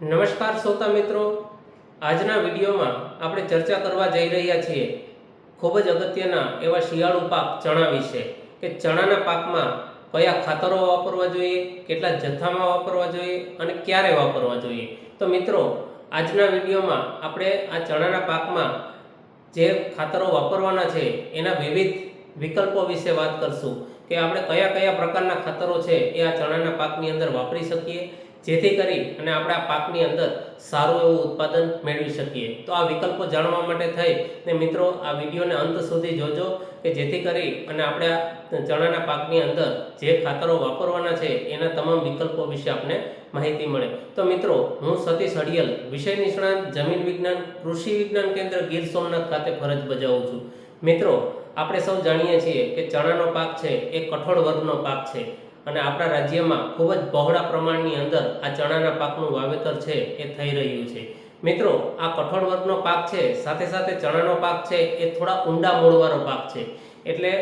નમસ્કાર શ્રોતા મિત્રો. આજના વિડીયોમાં આપણે ચર્ચા કરવા જઈ રહ્યા છીએ ખૂબ જ અગત્યના એવા શિયાળુ પાક ચણા વિશે કે ચણાના પાકમાં કયા ખાતરો વાપરવા જોઈએ, કેટલા જથ્થામાં વાપરવા જોઈએ અને ક્યારે વાપરવા જોઈએ. તો મિત્રો, આજના વિડીયોમાં આપણે આ ચણાના પાકમાં જે ખાતરો વાપરવાના છે, એના વિવિધ વિકલ્પો વિશે વાત કરશું કે આપણે કયા કયા પ્રકારના ખાતરો છે એ આ ચણાના પાકની અંદર વાપરી શકીએ જેથી કરી અને આપણા પાકની અંદર સારું એવું ઉત્પાદન મેળવી શકીએ. તો આ વિકલ્પો જાણવા માટે થઈ ને મિત્રો, આ વિડીયોને અંત સુધી જોજો કે જેથી કરી અને આપણે ચણાના પાકની અંદર જે ખાતરો વાપરવાના છે, એના તમામ વિકલ્પો વિશે આપણે માહિતી મળે. તો મિત્રો, હું સતીશ અડિયલ, વિષય નિષ્ણાંત, જમીન વિજ્ઞાન, કૃષિ વિજ્ઞાન કેન્દ્ર, ગીર સોમનાથ ખાતે ફરજ બજાવું છું. મિત્રો, આપણે સૌ જાણીએ છીએ કે ચણાનો પાક છે, એ કઠોળ વર્ગનો પાક છે. અને આપણા રાજ્યમાં ખૂબ જ બહોળા પ્રમાણની અંદર આ ચણાના પાકનું વાવેતર છે એ થઈ રહ્યું છે. મિત્રો, આ કઠોળ વર્ગનો પાક છે, સાથે સાથે ચણાનો પાક છે, એ થોડા ઊંડા મૂળવાળો પાક છે. એટલે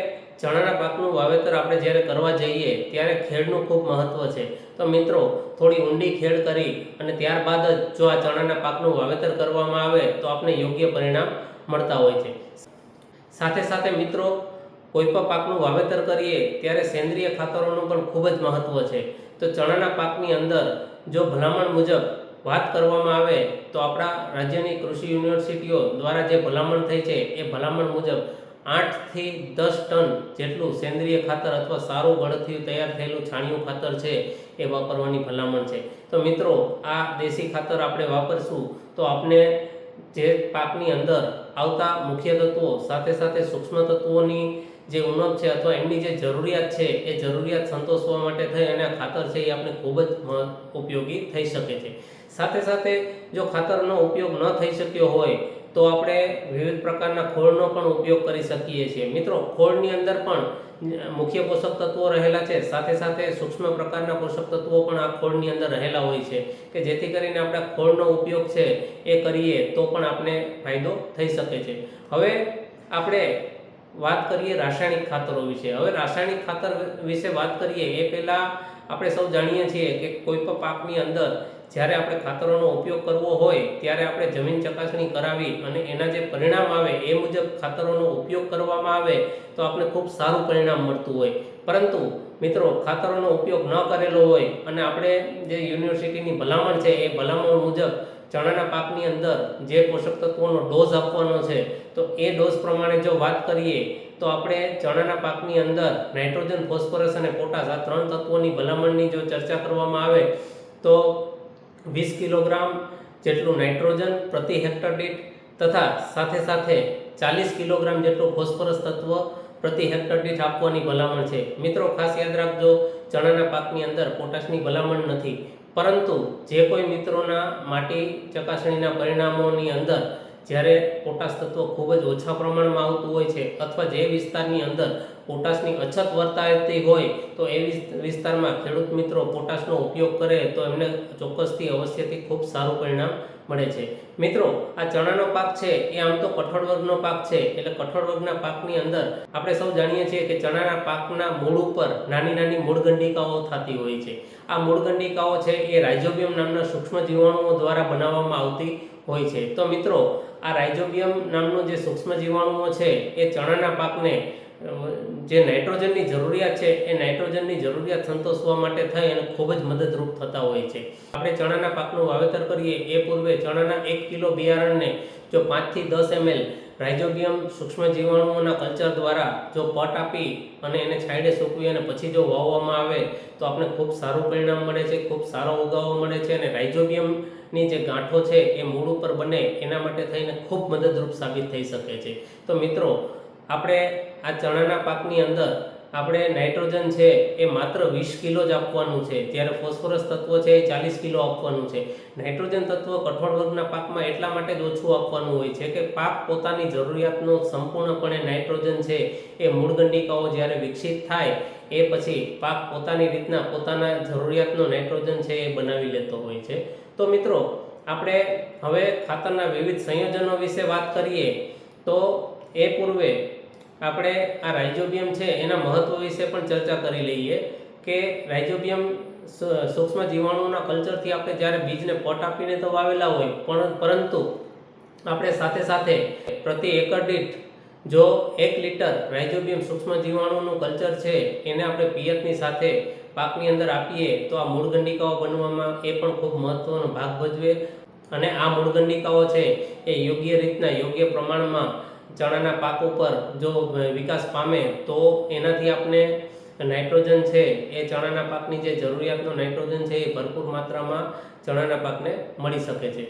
ચણાના પાકનું વાવેતર આપણે જ્યારે કરવા જઈએ, ત્યારે ખેડનું ખૂબ મહત્ત્વ છે. તો મિત્રો, થોડી ઊંડી ખેડ કરી અને ત્યારબાદ જ જો આ ચણાના પાકનું વાવેતર કરવામાં આવે, તો આપણે યોગ્ય પરિણામ મળતા હોય છે. સાથે સાથે મિત્રો કોઈ પણ પાકનું વાવેતર કરીએ, ત્યારે સેન્દ્રિય ખાતરોનું પણ ખૂબ જ મહત્ત્વ છે. તો ચણાના પાકની અંદર જો ભલામણ મુજબ વાત કરવામાં આવે, તો આપણા રાજ્યની કૃષિ યુનિવર્સિટીઓ દ્વારા જે ભલામણ થઈ છે, એ ભલામણ મુજબ આઠથી દસ ટન જેટલું સેન્દ્રિય ખાતર અથવા સારું ગળથિયું તૈયાર થયેલું છાણિયું ખાતર છે, એ વાપરવાની ભલામણ છે. તો મિત્રો, આ દેશી ખાતર આપણે વાપરશું, તો આપણે જે પાકની અંદર આવતા મુખ્ય તત્વો સાથે સાથે સૂક્ષ્મ તત્વોની જે ઉણપ છે અથવા એમની જે જરૂરિયાત છે, એ જરૂરિયાત સંતોષવા માટે થઈ અને આ ખાતર છે એ આપણે ખૂબ જ ઉપયોગી થઈ શકે છે. સાથે સાથે જો ખાતરનો ઉપયોગ ન થઈ શક્યો હોય, તો આપણે વિવિધ પ્રકારના ખોળનો પણ ઉપયોગ કરી શકીએ છીએ. મિત્રો, ખોળની અંદર પણ મુખ્ય પોષક તત્વો રહેલા છે. સાથે સાથે સૂક્ષ્મ પ્રકારના પોષક તત્વો પણ આ ખોળની અંદર રહેલા હોય છે કે જેથી કરીને આપણે ખોળનો ઉપયોગ છે એ કરીએ તો પણ આપણે ફાયદો થઈ શકે છે. હવે આપણે વાત કરીએ રાસાયણિક ખાતરો વિશે. હવે રાસાયણિક ખાતર વિશે વાત કરીએ, એ પહેલાં આપણે સૌ જાણીએ છીએ કે કોઈ પણ પાકની અંદર જ્યારે આપણે ખાતરોનો ઉપયોગ કરવો હોય, ત્યારે આપણે જમીન ચકાસણી કરાવી અને એના જે પરિણામ આવે એ મુજબ ખાતરોનો ઉપયોગ કરવામાં આવે, તો આપણે ખૂબ સારું પરિણામ મળતું હોય. પરંતુ મિત્રો, ખાતરોનો ઉપયોગ ન કરેલો હોય અને આપણે જે યુનિવર્સિટીની ભલામણ છે, એ ભલામણ મુજબ ચણાના પાકની અંદર જે પોષક તત્વોનો ડોઝ આપવાનો છે, તો એ ડોઝ પ્રમાણે જો વાત કરીએ, તો આપણે ચણાના પાકની અંદર નાઇટ્રોજન ફોસ્ફરસ અને પોટાશ આ ત્રણ તત્વોની ભલામણની જો ચર્ચા કરવામાં આવે, તો વીસ કિલોગ્રામ જેટલું નાઇટ્રોજન પ્રતિ હેક્ટર દીઠ તથા સાથે સાથે ચાલીસ કિલોગ્રામ જેટલું ફોસ્ફરસ તત્વ પ્રતિ હેક્ટર દીઠ આપવાની ભલામણ છે. મિત્રો, ખાસ યાદ રાખજો, ચણાના પાકની અંદર પોટાશની ભલામણ નથી. પરંતુ જે કોઈ મિત્રોના માટી ચકાસણીના પરિણામોની અંદર જ્યારે પોટાશ તત્વ ખૂબ જ ઓછા પ્રમાણમાં આવતું હોય છે અથવા જે વિસ્તારની અંદર પોટાશની અછત વર્તાતી હોય તો એ વિસ્તારમાં ખેડૂત મિત્રો પોટાશનો ઉપયોગ કરે તો એમને ચોક્કસથી અવશ્યથી ખૂબ સારું પરિણામ મળે છે. મિત્રો, આ ચણાનો પાક છે, એ આમ તો કઠોળ વર્ગનો પાક છે, એટલે કઠોળ વર્ગના પાકની અંદર આપણે સૌ જાણીએ છીએ કે ચણાના પાકના મૂળ ઉપર નાની નાની મૂળગંડિકાઓ થતી હોય છે. આ મૂળગંડિકાઓ છે, એ રાઇઝોબિયમ નામના સૂક્ષ્મ જીવાણુઓ દ્વારા બનાવવામાં આવતી હોય છે. તો મિત્રો, આ રાઇઝોબિયમ નામનું જે સૂક્ષ્મ જીવાણુઓ છે, એ ચણાના પાકને જે નાઇટ્રોજનની જરૂરિયાત છે, એ નાઇટ્રોજનની જરૂરિયાત સંતોષવા માટે થઈ અને ખૂબ જ મદદરૂપ થતા હોય છે. આપણે ચણાના પાકનું વાવેતર કરીએ, એ પૂર્વે ચણાના એક કિલો બિયારણને જો પાંચથી દસ એમએલ રાઇઝોબિયમ સૂક્ષ્મ જીવાણુઓના કલ્ચર દ્વારા જો પટ આપી અને એને છાંયડે સૂકવી અને પછી જો વાવવામાં આવે, તો આપણે ખૂબ સારું પરિણામ મળે છે, ખૂબ સારો ઉગાવો મળે છે અને રાઇઝોબિયમની જે ગાંઠો છે, એ મૂળ ઉપર બને, એના માટે થઈને ખૂબ મદદરૂપ સાબિત થઈ શકે છે. તો મિત્રો, આપણે આ ચણાના પાકની અંદર આપણે નાઇટ્રોજન છે એ માત્ર વીસ કિલો જ આપવાનું છે. જ્યારે ફોસ્ફરસ તત્વ છે એ ચાલીસ કિલો આપવાનું છે. નાઇટ્રોજન તત્વ કઠોળ વર્ગના પાકમાં એટલા માટે જ ઓછું આપવાનું હોય છે કે પાક પોતાની જરૂરિયાતનો સંપૂર્ણપણે નાઇટ્રોજન છે એ મૂળગંડિકાઓ જ્યારે વિકસિત થાય, એ પછી પાક પોતાની રીતના પોતાના જરૂરિયાતનો નાઇટ્રોજન છે એ બનાવી લેતો હોય છે. તો મિત્રો, આપણે હવે ખાતરના વિવિધ સંયોજનો વિશે વાત કરીએ. તો એ પૂર્વે આપણે આ રાઇઝોબિયમ છે એના મહત્વ વિશે પણ ચર્ચા કરી લઈએ કે રાઇઝોબિયમ સૂક્ષ્મ જીવાણુઓના કલ્ચરથી આપણે જ્યારે બીજને પટ આપીને તો વાવેલા હોય, પણ પરંતુ આપણે સાથે સાથે પ્રતિ એકર દીઠ જો એક લીટર રાઇઝોબિયમ સૂક્ષ્મ જીવાણુનું કલ્ચર છે, એને આપણે પિયતની સાથે પાકની અંદર આપીએ, તો આ મૂળગંડિકાઓ બનવામાં એ પણ ખૂબ મહત્વનો ભાગ ભજવે. અને આ મૂળગંડિકાઓ છે, એ યોગ્ય રીતના યોગ્ય પ્રમાણમાં ચણાના પાક ઉપર જો વિકાસ પામે તો એનાથી આપણે નાઇટ્રોજન છે એ ચણાના પાકની જે જરૂરિયાતનો નાઇટ્રોજન છે એ ભરપૂર માત્રામાં ચણાના પાકને મળી શકે છે.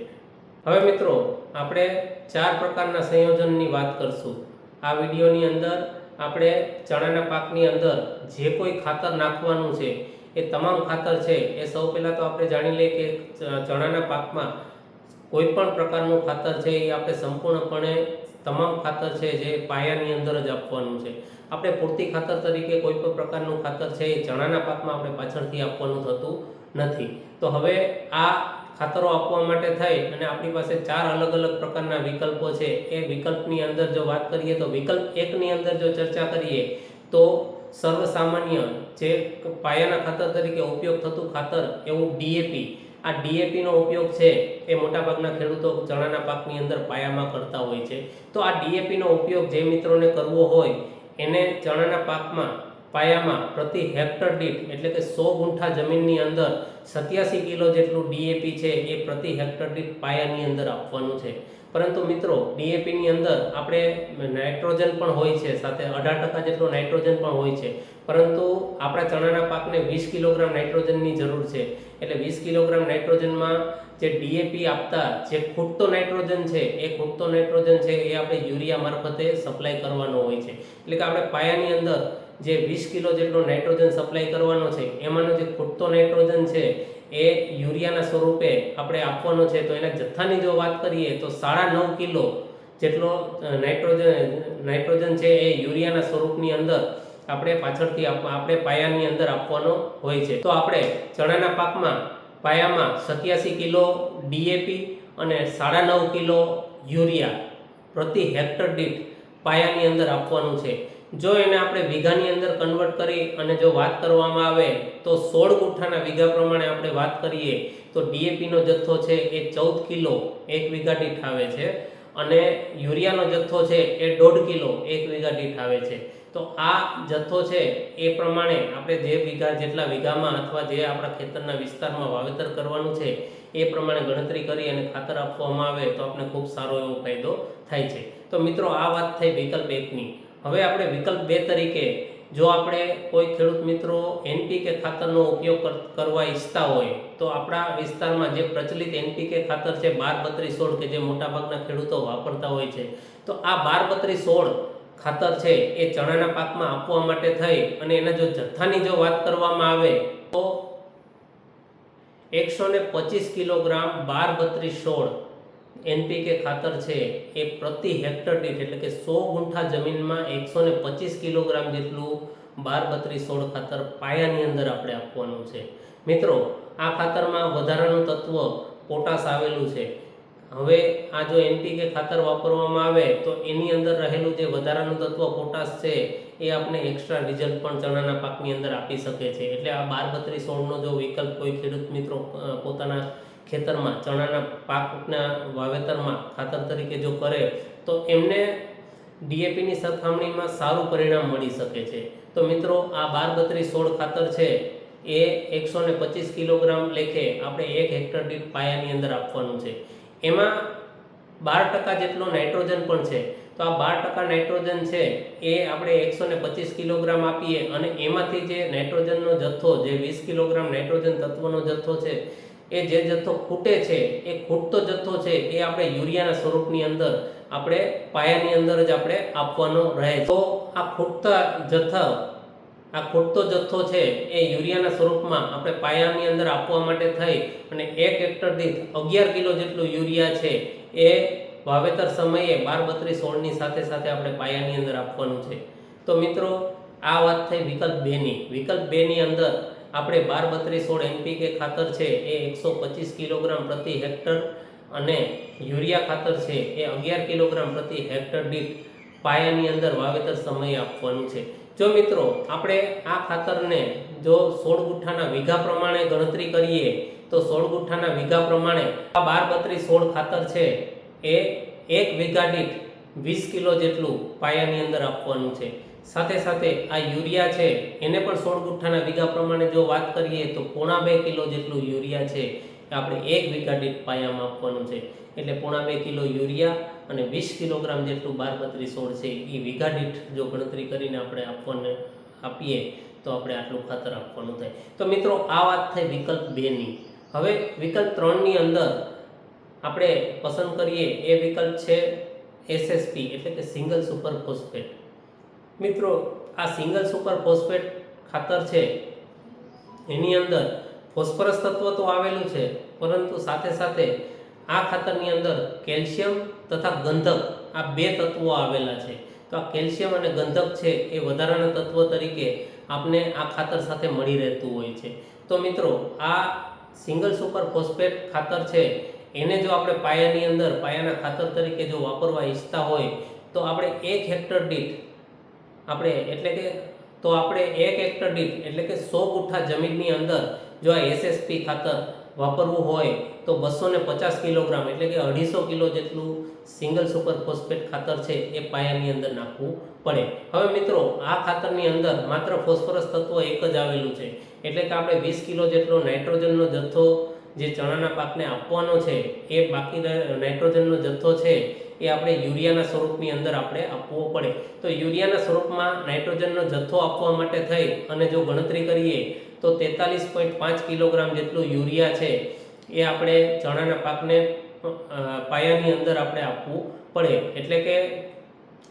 હવે મિત્રો, આપણે ચાર પ્રકારના સંયોજનની વાત કરશું. આ વિડીયોની અંદર આપણે ચણાના પાકની અંદર જે કોઈ ખાતર નાખવાનું છે એ તમામ ખાતર છે એ સૌ પહેલાં તો આપણે જાણી લઈએ કે ચણાના પાકમાં કોઈ પણ પ્રકારનું ખાતર છે એ આપણે સંપૂર્ણપણે તમામ ખાતર છે જે પાયાની અંદર જ આપવાનું છે. આપણે પૂરતી ખાતર તરીકે કોઈ પણ પ્રકારનું ખાતર છે એ ચણાના પાકમાં આપણે પાછળથી આપવાનું થતું નથી. તો હવે આ ખાતરો આપવા માટે થઈ અને આપણી પાસે ચાર અલગ અલગ પ્રકારના વિકલ્પો છે. એ વિકલ્પની અંદર જો વાત કરીએ તો વિકલ્પ એકની અંદર જો ચર્ચા કરીએ તો સર્વસામાન્ય જે પાયાના ખાતર તરીકે ઉપયોગ થતું ખાતર એવું ડીએપી આ ડીએપીનો ઉપયોગ છે એ મોટાભાગના ખેડૂતો ચણાના પાકની અંદર પાયામાં કરતા હોય છે. તો આ ડીએપીનો ઉપયોગ જે મિત્રોને કરવો હોય, એને ચણાના પાકમાં પાયામાં પ્રતિ હેક્ટર દીઠ, એટલે કે સો ગુંઠા જમીનની અંદર સત્યાસી કિલો જેટલું ડીએપી છે એ પ્રતિ હેક્ટર દીઠ પાયાની અંદર આપવાનું છે. પરંતુ મિત્રો ડીએપીની અંદર આપણે નાઇટ્રોજન પણ હોય છે, સાથે અઢાર ટકા જેટલો નાઇટ્રોજન પણ હોય છે. પરંતુ આપણા ચણાના પાકને વીસ કિલોગ્રામ નાઇટ્રોજનની જરૂર છે. એટલે વીસ કિલોગ્રામ નાઇટ્રોજનમાં જે ડીએપી આપતા જે ખૂટતો નાઇટ્રોજન છે, એ ખૂટતો નાઇટ્રોજન છે, એ આપણે યુરિયા મારફતે સપ્લાય કરવાનો હોય છે. એટલે કે આપણે પાયાની અંદર જે વીસ કિલો જેટલો નાઇટ્રોજન સપ્લાય કરવાનો છે, એમાંનો જે ખૂટતો નાઇટ્રોજન છે એ યુરિયાના સ્વરૂપે આપણે આપવાનો છે, તો એના જથ્થાની જો વાત કરીએ, તો સાડા નવ કિલો જેટલો નાઇટ્રોજન નાઇટ્રોજન છે એ યુરિયાના સ્વરૂપની અંદર આપણે પાછળથી આપ- આપણે પાયાની અંદર આપવાનો હોય છે. તો આપણે ચણાના પાકમાં પાયામાં સત્યાસી કિલો ડીએપી અને સાડા નવ કિલો યુરિયા પ્રતિ હેક્ટર દીઠ પાયાની અંદર આપવાનું છે. જો એને આપણે વીઘાની અંદર કન્વર્ટ કરી અને જો વાત કરવામાં આવે તો સોળ ગુઠ્ઠાના વીઘા પ્રમાણે આપણે વાત કરીએ તો ડીએપીનો જથ્થો છે એ ચૌદ કિલો એક વીઘા દીઠ આવે છે અને યુરિયાનો જથ્થો છે એ દોઢ કિલો એક વીઘા દીઠ આવે છે. તો આ જથ્થો છે એ પ્રમાણે આપણે જે વીઘા જેટલા વીઘામાં અથવા જે આપણા ખેતરના વિસ્તારમાં વાવેતર કરવાનું છે એ પ્રમાણે ગણતરી કરી અને ખાતર આપવામાં આવે તો આપણે ખૂબ સારો એવો ફાયદો થાય છે. તો મિત્રો આ વાત થઈ વિકલ્પ એકની. હવે આપણે વિકલ્પ બે તરીકે, જો આપણે કોઈ ખેડૂત મિત્રો એનપીકે ખાતરનો ઉપયોગ કર- કરવા ઈચ્છતા હોય, તો આપણા વિસ્તારમાં જે પ્રચલિત એનપીકે ખાતર છે બાર બત્રીસ સોળ કે જે મોટાભાગના ખેડૂતો વાપરતા હોય છે, તો આ બાર બત્રીસ સોળ ખાતર છે એ ચણાના પાકમાં આપવા માટે થઈ અને એના જો જથ્થાની જો વાત કરવામાં આવે, તો એકસો ને પચીસ કિલોગ્રામ બાર બત્રીસ સોળ એનપીકે ખાતર છે એ પ્રતિ હેક્ટર દીઠ એટલે કે સો ગુંઠા જમીનમાં એકસો ને પચીસ કિલોગ્રામ જેટલું બાર બત્રીસ સોળ ખાતર પાયાની અંદર આપણે આપવાનું છે. મિત્રો, આ ખાતરમાં વધારાનું તત્વ પોટાશ આવેલું છે. હવે આ જો એનપીકે ખાતર વાપરવામાં આવે, તો એની અંદર રહેલું જે વધારાનું તત્વ પોટાશ છે, એ આપણે એક્સ્ટ્રા રિઝલ્ટ પણ ચણાના પાકની અંદર આપી શકે છે. એટલે આ બાર બત્રીસ સોળનો જો વિકલ્પ કોઈ ખેડૂત મિત્રો પોતાના ખેતરમાં, ચણાના પાકના વાવેતરમાં ખાતર તરીકે જો કરે, તો એમને ડીએપીની સરખામણીમાં સારું પરિણામ મળી શકે છે. તો મિત્રો, આ બાર બત્રીસ સોળ ખાતર છે, એ એકસો ને પચીસ કિલોગ્રામ લેખે આપણે એક હેક્ટર દીઠ પાયાની અંદર આપવાનું છે. એમાં બાર ટકા જેટલો નાઇટ્રોજન પણ છે. તો આ બાર ટકા નાઇટ્રોજન છે, એ આપણે એકસો ને પચીસ કિલોગ્રામ આપીએ અને એમાંથી જે નાઇટ્રોજનનો જથ્થો, જે વીસ કિલોગ્રામ નાઇટ્રોજન તત્વનો જથ્થો છે એ જે જથ્થો ખૂટે છે, એ ખૂટતો જથ્થો છે, એ આપણે યુરિયાના સ્વરૂપની અંદર આપણે પાયાની અંદર જ આપણે આપવાનો રહે તો આ ખૂટતા જથ્થા, આ ખૂટતો જથ્થો છે, એ યુરિયાના સ્વરૂપમાં આપણે પાયાની અંદર આપવા માટે થઈ અને એક હેક્ટર દીઠ અગિયાર કિલો જેટલું યુરિયા છે, એ વાવેતર સમયે બાર બત્રીસ સોળની સાથે સાથે આપણે પાયાની અંદર આપવાનું છે. તો મિત્રો, આ વાત થઈ વિકલ્પ બેની. વિકલ્પ બેની અંદર આપણે બાર બત્રીસ સોળ એનપીકે ખાતર છે એ એકસો પચીસ કિલોગ્રામ પ્રતિ હેક્ટર અને યુરિયા ખાતર છે એ અગિયાર કિલોગ્રામ પ્રતિ હેક્ટર દીઠ પાયાની અંદર વાવેતર સમયે આપવાનું છે. જો મિત્રો, આપણે આ ખાતરને જો સોળ ગુઠ્ઠાના વીઘા પ્રમાણે ગણતરી કરીએ, તો સોળ ગુઠ્ઠાના વીઘા પ્રમાણે આ બાર બત્રીસ સોળ ખાતર છે એ એક વીઘા દીઠ વીસ કિલો જેટલું પાયાની અંદર આપવાનું છે. સાથે સાથે આ યુરિયા છે, એને પણ સોળ ગુઠ્ઠાના વીઘા પ્રમાણે જો વાત કરીએ તો પોણા બે કિલો જેટલું યુરિયા છે એ આપણે એક વીઘા દીઠ પાયામાં આપવાનું છે. એટલે પોણા બે કિલો યુરિયા અને વીસ કિલોગ્રામ જેટલું બાર બત્રીસ સોળ છે એ વીઘા દીઠ જો ગણતરી કરીને આપણે આપવાને આપીએ તો આપણે આટલું ખાતર આપવાનું થાય. તો મિત્રો, આ વાત થઈ વિકલ્પ બેની હવે વિકલ્પ ત્રણની અંદર આપણે પસંદ કરીએ એ વિકલ્પ છે એસએસપી, એટલે કે સિંગલ સુપર ફોસ્ફેટ મિત્રો, આ સિંગલ સુપર ફોસ્ફેટ ખાતર છે. એની અંદર ફોસ્ફરસ તત્વ તો આવેલું છે, પરંતુ સાથે સાથે આ ખાતરની અંદર કેલ્શિયમ તથા ગંધક આ બે તત્વો આવેલા છે. તો આ કેલ્શિયમ અને ગંધક છે એ વધારાના તત્વ તરીકે આપને આ ખાતર સાથે મળી રહેતું હોય છે. તો મિત્રો, આ સિંગલ સુપર ફોસ્ફેટ ખાતર છે, એને જો આપણે પાયાની અંદર, પાયાના ખાતર તરીકે જો વાપરવા ઈચ્છતા હોય, તો આપણે એક હેક્ટર દીઠ આપણે એટલે કે તો આપણે એક હેક્ટર દીઠ, એટલે કે સો ગુઠ્ઠા જમીનની અંદર જો આ એસએસપી ખાતર વાપરવું હોય, તો બસો ને પચાસ કિલોગ્રામ, એટલે કે અઢીસો કિલો જેટલું સિંગલ સુપર ફોસ્ફેટ ખાતર છે એ પાયાની અંદર નાખવું પડે. હવે મિત્રો, આ ખાતરની અંદર માત્ર ફોસ્ફરસ તત્વ એક જ આવેલું છે. એટલે કે આપણે વીસ કિલો જેટલો નાઇટ્રોજનનો જથ્થો જે ચણાના પાકને આપવાનો છે, એ બાકી નાઇટ્રોજનનો જથ્થો છે એ આપણે યુરિયાના સ્વરૂપની અંદર આપણે આપવો પડે. તો યુરિયાના સ્વરૂપમાં નાઇટ્રોજનનો જથ્થો આપવા માટે થઈ અને જો ગણતરી કરીએ, તો તેતાલીસ પોઈન્ટ પાંચ કિલોગ્રામ જેટલું યુરિયા છે એ આપણે ચણાના પાકને પાયાની અંદર આપણે આપવું પડે. એટલે કે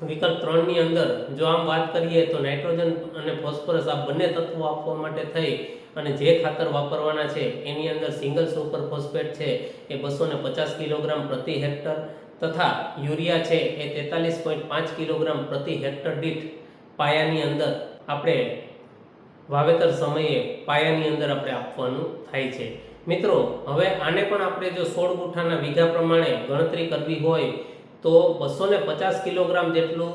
વિકલ્પ ત્રણની અંદર જો આમ વાત કરીએ તો નાઇટ્રોજન અને ફોસ્ફરસ આ બંને તત્વો આપવા માટે થઈ અને જે ખાતર વાપરવાના છે એની અંદર સિંગલ સુપર ફોસ્ફેટ છે એ બસો પચાસ કિલોગ્રામ પ્રતિ હેક્ટર તથા યુરિયા છે એ તેતાલીસ પોઈન્ટ પાંચ કિલોગ્રામ પ્રતિ હેક્ટર દીઠ પાયાની અંદર આપણે વાવેતર સમયે પાયાની અંદર આપણે આપવાનું થાય છે. મિત્રો, હવે આને પણ આપણે જો સોળ ગુઠાના વીઘા પ્રમાણે ગણતરી કરવી હોય તો બસો ને પચાસ કિલોગ્રામ જેટલું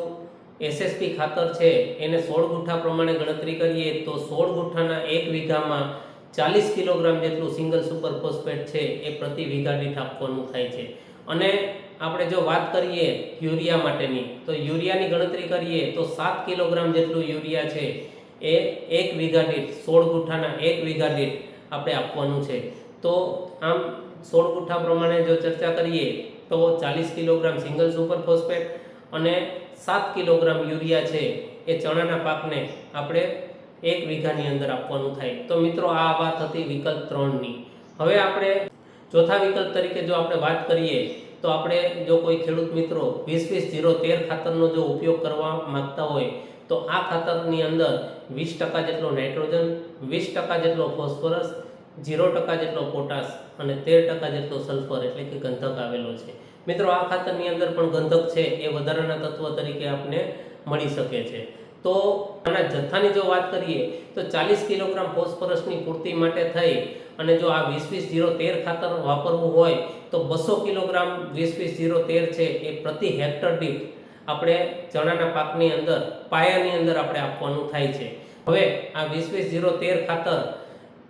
એસએસપી ખાતર છે એને સોળ ગુઠ્ઠા પ્રમાણે ગણતરી કરીએ તો સોળ ગુઠ્ઠાના એક વીઘામાં ચાલીસ કિલોગ્રામ જેટલું સિંગલ સુપર ફોસ્ફેટ છે એ પ્રતિ વીઘા દીઠ આપવાનું થાય છે. અને આપણે જો વાત કરીએ યુરિયા માટેની, તો યુરિયાની ગણતરી કરીએ તો સાત કિલોગ્રામ જેટલું યુરિયા છે એ એક વીઘા દીઠ, સોળ ગુઠ્ઠાના એક વીઘા દીઠ આપણે આપવાનું છે. તો આમ સોળ ગુઠ્ઠા પ્રમાણે જો ચર્ચા કરીએ તો ચાલીસ કિલોગ્રામ સિંગલ સુપર ફોસ્ફેટ અને સાત કિલોગ્રામ યુરિયા છે એ ચણાના પાકને આપણે એક વીઘાની અંદર આપવાનું થાય. તો મિત્રો, આ વાત હતી વિકલ્પ ત્રણની. હવે આપણે ચોથા વિકલ્પ તરીકે જો આપણે વાત કરીએ તો આપણે જો કોઈ ખેડૂત મિત્રો વીસ વીસ જીરો તેર ખાતરનો જો ઉપયોગ કરવા માંગતા હોય, તો આ ખાતરની અંદર વીસ ટકા જેટલો નાઇટ્રોજન, વીસ ટકા જેટલો ફોસ્ફરસ જીરો ટકા જેટલો પોટાશ અને તેર ટકા જેટલો સલ્ફર એટલે કે ગંધક આવેલો છે. મિત્રો, આ ખાતરની અંદર પણ ગંધક છે એ વધારાના તત્વ તરીકે આપણે મળી શકે છે. તો આના જથ્થાની જો વાત કરીએ, તો ચાલીસ કિલોગ્રામ ફોસ્ફરસની પૂર્તિ માટે થઈ અને જો આ વીસ વીસ જીરો તેર ખાતર વાપરવું હોય, તો બસો કિલોગ્રામ વીસ વીસ જીરો તેર છે એ પ્રતિ હેક્ટર દીઠ આપણે ચણાના પાકની અંદર, પાયાની અંદર આપણે આપવાનું થાય છે. હવે આ વીસ વીસ જીરો તેર ખાતર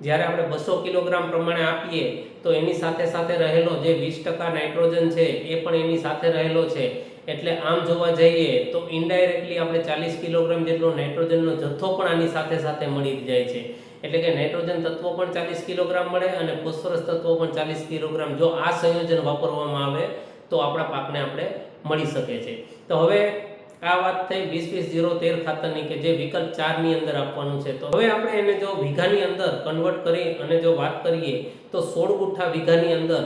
જ્યારે આપણે બસો કિલોગ્રામ પ્રમાણે આપીએ, તો એની સાથે સાથે રહેલો જે વીસ ટકા નાઇટ્રોજન છે એ પણ એની સાથે રહેલો છે. એટલે આમ જોવા જઈએ તો ઇનડાયરેક્ટલી આપણે ચાલીસ કિલોગ્રામ જેટલો નાઇટ્રોજનનો જથ્થો પણ આની સાથે સાથે મળી જાય છે. એટલે કે નાઇટ્રોજન તત્વો પણ ચાલીસ કિલોગ્રામ મળે અને ફોસ્ફરસ તત્વો પણ ચાલીસ કિલોગ્રામ. જો આ સંયોજન વાપરવામાં આવે તો આપણા પાકને આપણે મળી શકે છે. તો હવે આ વાત થઈ વીસ વીસ જીરો તેર ખાતરની કે જે વિકલ્પ ચારની અંદર આપવાનું છે. તો હવે આપણે એને જો વીઘાની અંદર કન્વર્ટ કરી અને જો વાત કરીએ તો સોળ ગુઠ્ઠા વીઘાની અંદર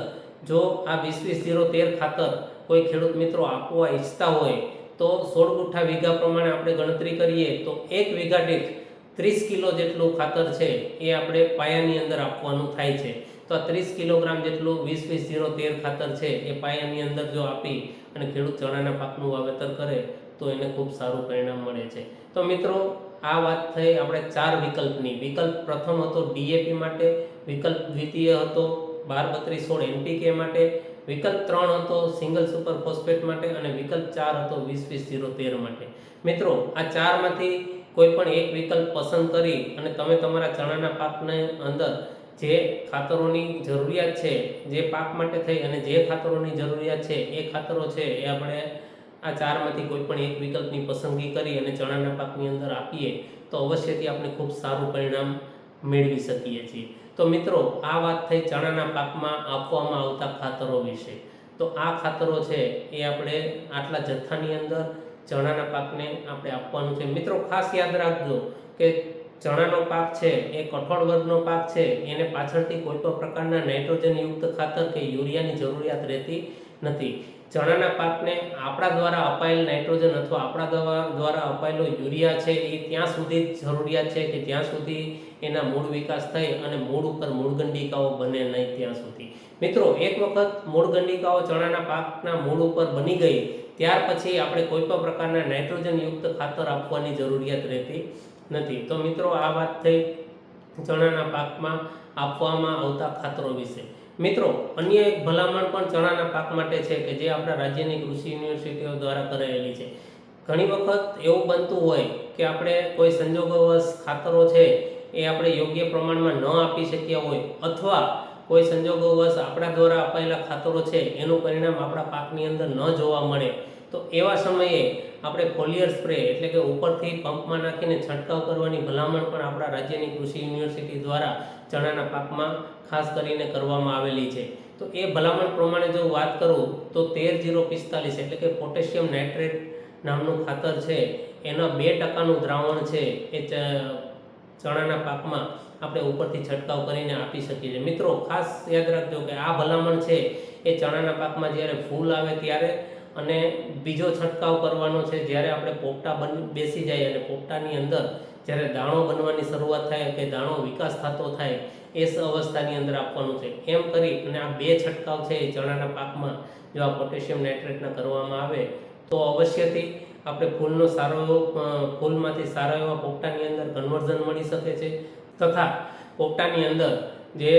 જો આ વીસ વીસ જીરો તેર ખાતર કોઈ ખેડૂત મિત્રો આપવા ઈચ્છતા હોય તો સોળ ગુઠ્ઠા વીઘા પ્રમાણે આપણે ગણતરી કરીએ તો એક વીઘા દીઠ ત્રીસ કિલો જેટલું ખાતર છે એ આપણે પાયાની અંદર આપવાનું થાય છે. તો આ ત્રીસ કિલોગ્રામ જેટલું વીસ વીસ જીરો તેર ખાતર છે એ પાયાની અંદર જો આપી અને ખેડૂત ચણાના પાકનું વાવેતર કરે તો એને ખૂબ સારું પરિણામ મળે છે. તો મિત્રો, આ વાત થઈ આપણે ચાર વિકલ્પની. વિકલ્પ પ્રથમ હતો ડીએપી માટે, વિકલ્પ દ્વિતીય હતો બાર બત્રીસ સોળ એનપીકે માટે વિકલ્પ ત્રણ હતો સિંગલ સુપર ફોસ્ફેટ માટે અને વિકલ્પ ચાર હતો વીસ વીસ જીરો તેર માટે. મિત્રો, આ ચારમાંથી કોઈ પણ એક વિકલ્પ પસંદ કરી અને તમે તમારા ચણાના પાકને અંદર જે ખાતરોની જરૂરિયાત છે, જે પાક માટે થઈ અને જે ખાતરોની જરૂરિયાત છે, એ ખાતરો છે, એ આપણે આ ચારમાંથી કોઈ પણ એક વિકલ્પની પસંદગી કરી અને ચણાના પાકની અંદર આપીએ, તો અવશ્યથી આપણે ખૂબ સારું પરિણામ મેળવી શકીએ છીએ. તો મિત્રો, આ વાત થઈ ચણાના પાકમાં આપવામાં આવતા ખાતરો વિશે. તો આ ખાતરો છે એ આપણે આટલા જથ્થાની અંદર ચણાના પાકને આપણે આપવાનું છે. મિત્રો, ખાસ યાદ રાખજો કે ચણાનો પાક છે એ કઠોળ વર્ગનો પાક છે. એને પાછળથી કોઈ પણ પ્રકારના નાઇટ્રોજનયુક્ત ખાતર કે યુરિયાની જરૂરિયાત રહેતી નથી. ચણાના પાકને આપણા દ્વારા અપાયેલ નાઇટ્રોજન અથવા આપણા દ્વારા અપાયેલો યુરિયા છે એ ત્યાં સુધી જરૂરિયાત છે કે જ્યાં સુધી એના મૂળ વિકાસ થઈ અને મૂળ ઉપર મૂળગંડિકાઓ બને નહીં ત્યાં સુધી. મિત્રો, એક વખત મૂળગંડિકાઓ ચણાના પાકના મૂળ ઉપર બની ગઈ, ત્યાર પછી આપણે કોઈ પણ પ્રકારના નાઇટ્રોજનયુક્ત ખાતર આપવાની જરૂરિયાત રહેતી નથી. તો મિત્રો, આ વાત થઈ ચણાના પાકમાં આપવામાં આવતા ખાતરો વિશે. મિત્રો, અન્ય એક ભલામણ પણ ચણાના પાક માટે છે કે જે આપણા રાજ્યની કૃષિ યુનિવર્સિટીઓ દ્વારા કરાયેલી છે. ઘણી વખત એવું બનતું હોય કે આપણે કોઈ સંજોગોવશ ખાતરો છે એ આપણે યોગ્ય પ્રમાણમાં ન આપી શક્યા હોય અથવા કોઈ સંજોગોવશ આપણા દ્વારા અપાયેલા ખાતરો છે, એનું પરિણામ આપણા પાકની અંદર ન જોવા મળે. તો એવા સમયે આપણે ફોલિયર સ્પ્રે એટલે કે ઉપરથી પંપમાં નાખીને છંટકાવ કરવાની ભલામણ પણ આપણા રાજ્યની કૃષિ યુનિવર્સિટી દ્વારા ચણાના પાકમાં ખાસ કરીને કરવામાં આવેલી છે. તો એ ભલામણ પ્રમાણે જો વાત કરું તો તેર જીરો પિસ્તાલીસ એટલે કે પોટેશિયમ નાઇટ્રેટ નામનું ખાતર છે. એના બે ટકાનું દ્રાવણ છે એ ચણાના પાકમાં આપણે ઉપરથી છંટકાવ કરીને આપી શકીએ છીએ. મિત્રો, ખાસ યાદ રાખજો કે આ ભલામણ છે એ ચણાના પાકમાં જ્યારે ફૂલ આવે ત્યારે અને બીજો છંટકાવ કરવાનો છે, જ્યારે આપણે પોપટા બન, બેસી જાય અને પોપટાની અંદર જ્યારે દાણો બનવાની શરૂઆત થાય કે દાણો વિકાસ થતો થાય, એ અવસ્થાની અંદર આપવાનું છે. એમ કરી અને આ બે છંટકાવ છે એ ચણાના પાકમાં જો આ પોટેશિયમ નાઇટ્રેટના કરવામાં આવે, તો અવશ્યથી આપણે ફૂલનો સારો એવો ફૂલમાંથી સારા એવા પોપટાની અંદર કન્વર્ઝન મળી શકે છે. તથા પોપટાની અંદર જે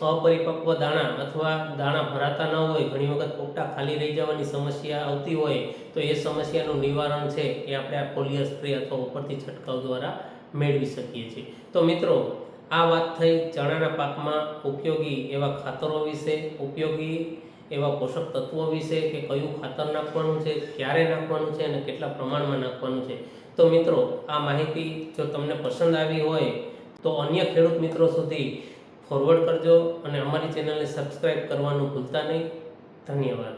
અપરિપક્વ દાણા અથવા દાણા ભરાતા ન હોય, ઘણી વખત પોપટા ખાલી રહી જવાની સમસ્યા આવતી હોય, તો એ સમસ્યાનું નિવારણ છે એ આપણે આ ફોલિયર સ્પ્રે અથવા ઉપરથી છંટકાવ દ્વારા મેળવી શકીએ છીએ. તો મિત્રો, આ વાત થઈ ચણાના પાકમાં ઉપયોગી એવા ખાતરો વિશે, ઉપયોગી એવા પોષક તત્વો વિશે કે કયું ખાતર નાખવાનું છે, ક્યારે નાખવાનું છે અને કેટલા પ્રમાણમાં નાખવાનું છે. તો મિત્રો, આ માહિતી જો તમને પસંદ આવી હોય, તો અન્ય ખેડૂત મિત્રો સુધી ફોરવર્ડ કરજો અને અમારી ચેનલને સબસ્ક્રાઈબ કરવાનું ભૂલતા નહીં. ધન્યવાદ.